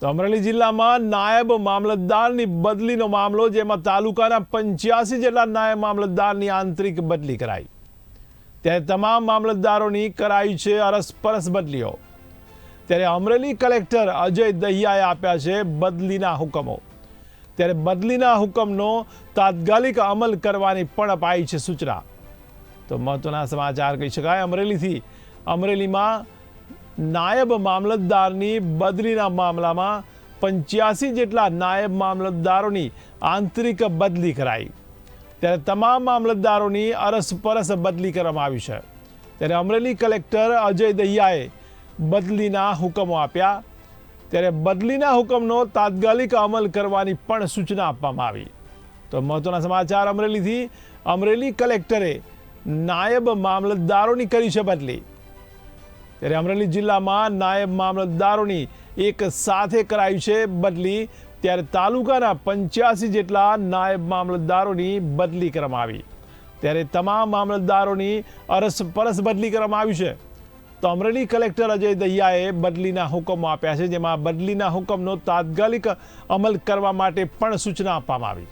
તો અમરેલી જિલ્લામાં નાયબ મામલતદારની બદલીનો મામલો, જેમાં તાલુકાના પંચ્યાસી જેટલા નાયબ મામલતદારની આંતરિક બદલી કરાઈ. ત્યારે તમામ મામલતદારોની કરાઈ છે અરસપરસ બદલીઓ. ત્યારે અમરેલી કલેક્ટર અજય દહિયાએ આપ્યા છે બદલીના હુકમો. ત્યારે બદલીના હુકમનો તાત્કાલિક અમલ કરવાની પણ અપાઈ છે સૂચના. તો મહત્વના સમાચાર કહી શકાય, અમરેલીથી અમરેલીમાં નાયબ મામલતદારની બદલીના મામલામાં પંચ્યાસી જેટલા નાયબ મામલતદારોની આંતરિક બદલી કરાઈ. ત્યારે તમામ મામલતદારોની અરસપરસ બદલી કરવામાં આવી છે. ત્યારે અમરેલી કલેક્ટર અજય દહિયાએ બદલીના હુકમો આપ્યા. ત્યારે બદલીના હુકમનો તાત્કાલિક અમલ કરવાની પણ સૂચના આપવામાં આવી. તો મહત્વના સમાચાર અમરેલીથી. અમરેલી કલેક્ટરે નાયબ મામલતદારોની કરી છે બદલી. ત્યારે અમરેલી જિલ્લામાં નાયબ મામલતદારોની એક સાથે કરાઈ છે બદલી. ત્યારે તાલુકાના પંચ્યાસી જેટલા નાયબ મામલતદારોની બદલી કરવામાં આવી. ત્યારે તમામ મામલતદારોની અરસપરસ બદલી કરવામાં આવી છે. તો અમરેલી કલેક્ટર અજય દહિયાએ બદલીના હુકમો આપ્યા છે, જેમાં બદલીના હુકમનો તાત્કાલિક અમલ કરવા માટે પણ સૂચના આપવામાં આવી.